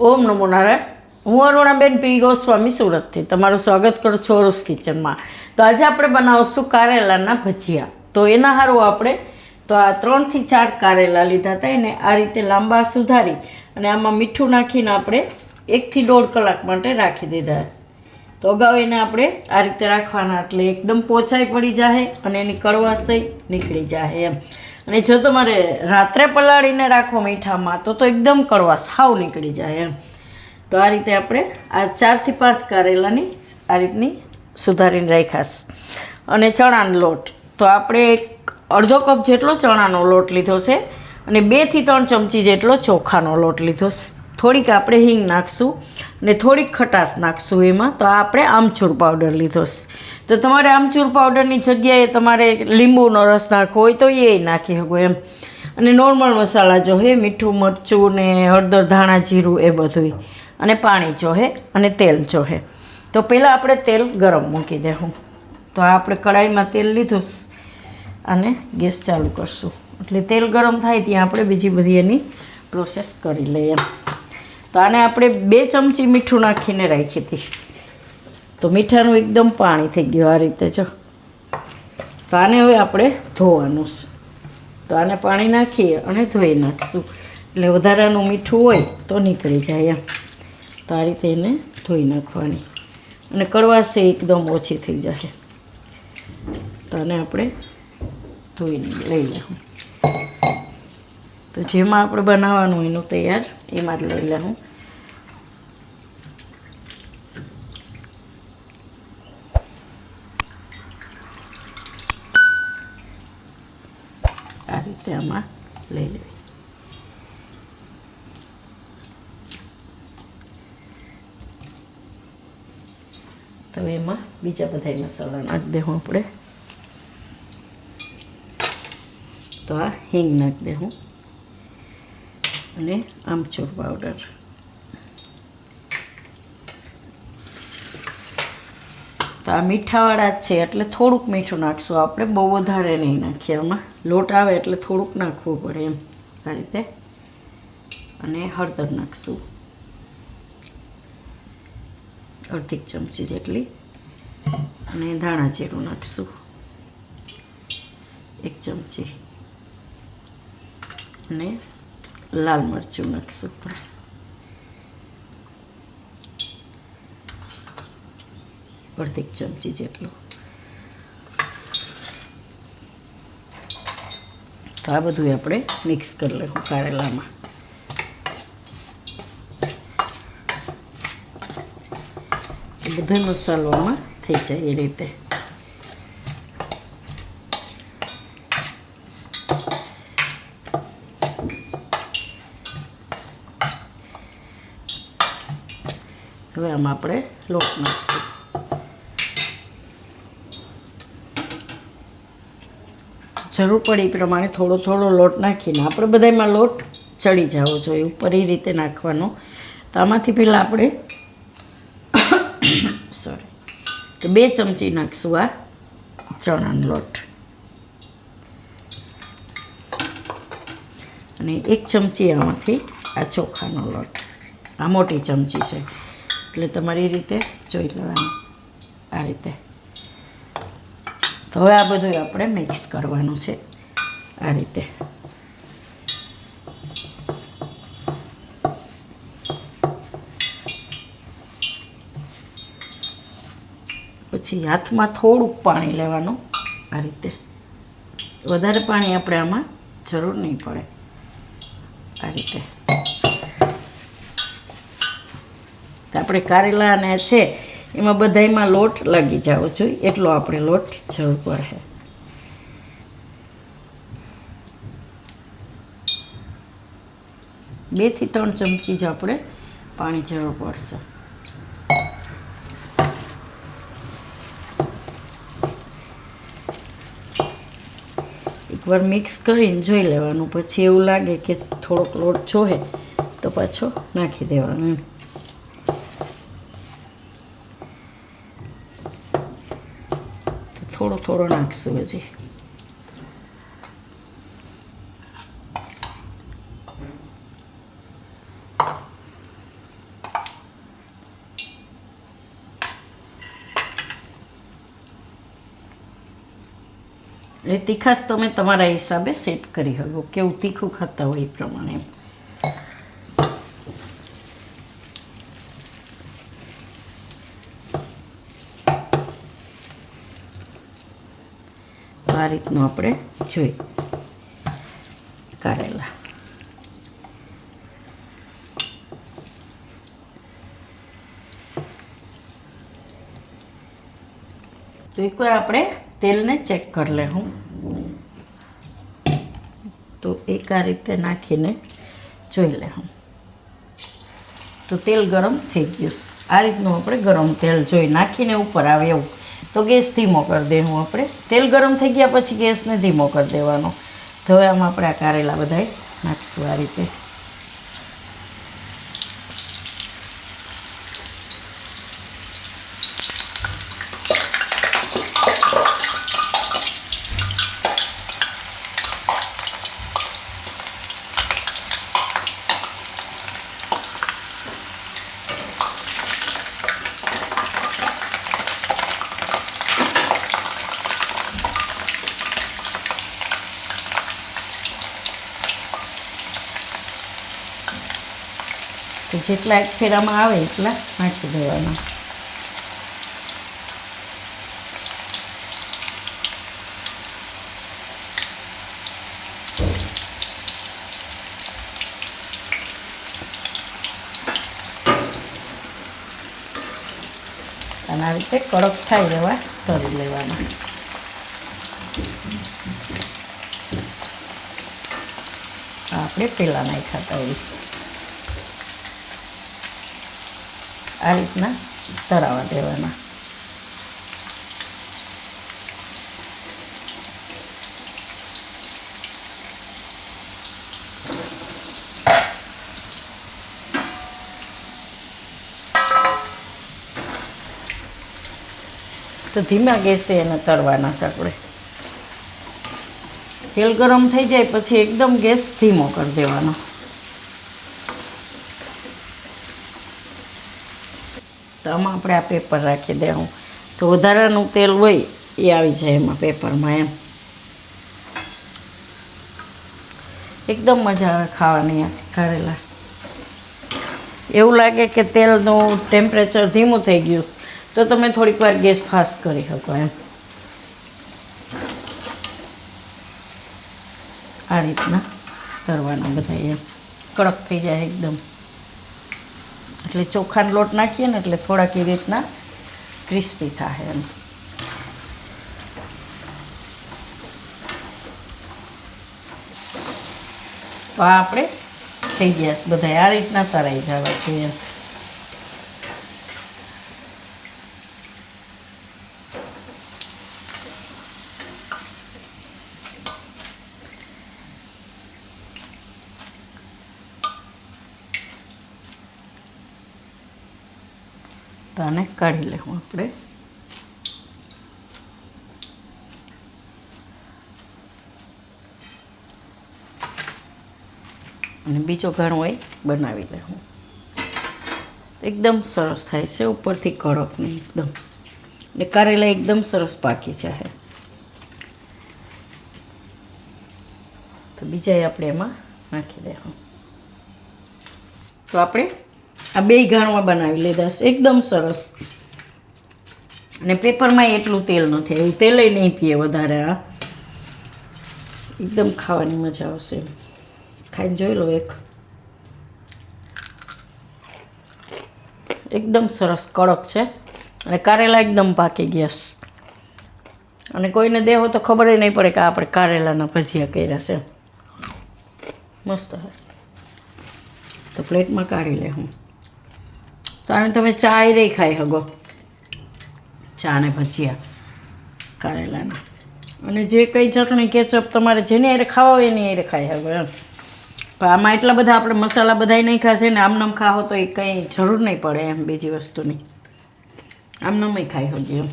ઓમ નમો નારાયણ. હું અરુણાબેન પી. ગોસ્વામી, સુરતથી. તમારું સ્વાગત કરું છું અરુસ કિચનમાં. તો આજે આપણે બનાવશું કારેલાના ભજીયા. તો એના હારું આપણે, તો આ ત્રણથી ચાર કારેલા લીધા હતા. એને આ રીતે લાંબા સુધારી અને આમાં મીઠું નાખીને આપણે એકથી દોઢ કલાક માટે રાખી દીધા. તો અગાઉ એને આપણે આ રીતે રાખવાના એટલે એકદમ પોચાઈ પડી જાય અને એની કડવાશય નીકળી જાય એમ. અને જો તમારે રાત્રે પલાળીને રાખો મીઠામાં, તો તો એકદમ કડવાશ સાવ નીકળી જાય એમ. તો આ રીતે આપણે આ ચારથી પાંચ કારેલાની આ રીતની સુધારીને રાખાશ અને ચણાનો લોટ. તો આપણે એક અડધો કપ જેટલો ચણાનો લોટ લીધો છે અને બેથી ત્રણ ચમચી જેટલો ચોખાનો લોટ લીધો થોડીક આપણે હિંગ નાખશું ને થોડીક ખટાશ નાખશું એમાં. તો આપણે આમચૂર પાવડર લીધો છે. તો તમારે આમચૂર પાવડરની જગ્યાએ તમારે લીંબુનો રસ નાખવો હોય તો એ નાખી શકો એમ. અને નોર્મલ મસાલા જો હે, મીઠું, મરચું ને હળદર, ધાણા, જીરું એ બધું અને પાણી જોહે અને તેલ જોહે તો પહેલાં આપણે તેલ ગરમ મૂકી દેવું. તો આપણે કડાઈમાં તેલ લીધું અને ગેસ ચાલુ કરશું. એટલે તેલ ગરમ થાય ત્યાં આપણે બીજી બધી એની પ્રોસેસ કરી લઈએ. તો આને આપણે બે ચમચી મીઠું નાખીને રાખી હતી. તો મીઠાનું એકદમ પાણી થઈ ગયું આ રીતે, જો. તો આને હવે આપણે ધોવાનું છે. તો આને પાણી નાખીએ અને ધોઈ નાખીશું. એટલે વધારાનું મીઠું હોય તો નીકળી જાય એમ. તો આ રીતે એને ધોઈ નાખવાની. અને કડવાશે એકદમ ઓછી થઈ જશે. તો આને આપણે ધોઈને લઈ લઉં તો જેમાં આપણે બનાવવાનું એનું તૈયાર, એમાં જ લઈ લેવું આ રીતે આમાં લઈ લેવી તો એમાં બીજા બધા મસાલા નાખી. દેવું આપણે. તો આ હિંગ નાખી દેવું. અને આમચૂર પાવડર. તો આ મીઠાવાળા જ છે, એટલે થોડુંક મીઠું નાખશું. આપણે બહુ વધારે નહીં નાખીએ આમાં. લોટ આવે એટલે થોડુંક નાખવું પડે એમ. આ રીતે. અને હળદર નાખશું. અડધી ચમચી જેટલી અને ધાણા જીરું નાખીશું. એક ચમચી. અને લાલ મરચું નાખશું અડધી ચમચી જેટલું. તો આ બધું આપણે મિક્સ કરી લેવું કારેલામાં. બધો મસાલો આમાં થઈ જાય એ રીતે. હવે આમાં આપણે લોટ નાખીશું. જરૂર પડે એ પ્રમાણે થોડો થોડો લોટ નાખીને આપણે બધામાં લોટ ચડી જવો જોઈએ, ઉપર એ રીતે નાખવાનો. તો આમાંથી પહેલાં આપણે તો બે ચમચી નાખશું આ ચણાનો લોટ. અને એક ચમચી આમાંથી આ ચોખાનો લોટ. આ મોટી ચમચી છે. એટલે તમારી રીતે જોઈ લેવાનું આ રીતે. હવે આ બધું આપણે મિક્સ કરવાનું છે આ રીતે. પછી હાથમાં થોડુંક પાણી લેવાનું આ રીતે. વધારે પાણી આપણે આમાં જરૂર નહીં પડે. આ રીતે. આપણે કારેલા અને છે, એમાં બધાયમાં લોટ લાગી જવો જોઈએ, એટલો આપણે લોટ જરૂર પડે. બેથી ત્રણ ચમચી જ આપણે પાણી જરૂર પડશે. એકવાર મિક્સ કરીને જોઈ લેવાનું. પછી એવું લાગે કે થોડોક લોટ જોહે તો પાછો નાખી દેવાનો એમ. થોડો થોડો નાખશું હજી. એટલે તીખાશ તમે તમારા હિસાબે સેટ કરી શકો. કેવું તીખું ખાતા હોય એ પ્રમાણે. આ રીતનું આપણે જોઈ કારેલા તો એકવાર આપણે તેલને ચેક કરી લે હું તો એક આ રીતે નાખીને જોઈ લે હું તો તેલ ગરમ થઈ ગયું. આ રીતનું આપણે ગરમ તેલ જોઈ નાખીને ઉપર આવે એવું. તો ગેસ ધીમો કરી દેવું આપણે. તેલ ગરમ થઈ ગયા પછી ગેસને ધીમો કરી દેવાનો. તો હવે આમાં આપણે આ કારેલા બધાય નાખીશું આ રીતે. જેટલા એક ફેરામાં આવે એટલા નાખી દેવાના અને આ રીતે કડક થાય એવા તળી લેવાના આ આપણે પેલા નાખ્યા હતા એવી આ રીતના તરાવા દેવાના. તો ધીમા ગેસે એને તળવાના છે આપણે તેલ ગરમ થઈ જાય, પછી એકદમ ગેસ ધીમો કરી દેવાનો. આમાં આપણે આ પેપર રાખી દેવું. તો વધારાનું તેલ હોય એ આવી જાય એમાં પેપરમાં એમ. એકદમ મજા આવે ખાવાની કારેલા. એવું લાગે કે તેલનું ટેમ્પરેચર ધીમું થઈ ગયું તો તમે થોડીક વાર ગેસ ફાસ્ટ કરી શકો એમ. આ રીતના કરવાના બધા એમ. કડક થઈ જાય એકદમ. એટલે ચોખાનો લોટ નાખીએ ને એટલે થોડાક એ રીતના ક્રિસ્પી થાય એમ. તો આપણે થઈ ગયા બધા આ રીતના તરાઈ જવા જોઈએ તો આને કાઢી લેવું આપણે. અને બીજો ઘણો એ બનાવી લેવું. એકદમ સરસ થાય છે, ઉપરથી કડક ને એકદમ. ને કારેલા એકદમ સરસ પાકી જાય તો બીજા આપણે એમાં નાખી દેવું તો આપણે આ બે ઘાણવા બનાવી લીધા છે, એકદમ સરસ. અને પેપરમાં એટલું તેલ નથી એવું તેલય નહીં પીએ વધારે આ એકદમ ખાવાની મજા આવશે. ખાઈને જોઈ લો એક. એકદમ સરસ કડક છે અને કારેલા એકદમ પાકી ગયા છે. અને કોઈને દેહો તો ખબર નહીં પડે કે આપણે કારેલાના ભજીયા કર્યા છે. મસ્ત તો પ્લેટમાં કાઢી લે હું. તો આને તમે ચા રહી ખાઈ શકો. ચા ને ભજીયા કારેલાના. અને જે કંઈ ચટણી કેચઅપ તમારે જેને હારે ખાવા હોય એની અરે ખાઈ હવે આમાં એટલા બધા આપણે મસાલા બધાય નહીં ખાશે ને આમનામ ખાવો તો એ કંઈ જરૂર નહીં પડે એમ બીજી વસ્તુની. આમનામય ખાઈ શકીએ એમ.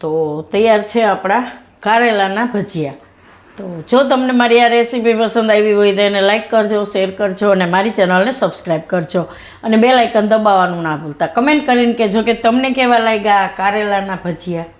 તો તૈયાર છે આપણા કારેલાના ભજીયા. તો જો તમને મારી આ રેસીપી પસંદ આવી હોય તો એને લાઇક કરજો શેર કરજો અને મારી ચેનલને સબસ્ક્રાઈબ કરજો. અને બે લાઇકન દબાવવાનું ના ભૂલતા. કમેન્ટ કરીને કહેજો કે તમને કેવા લાગ્યા કારેલાના ભજીયા?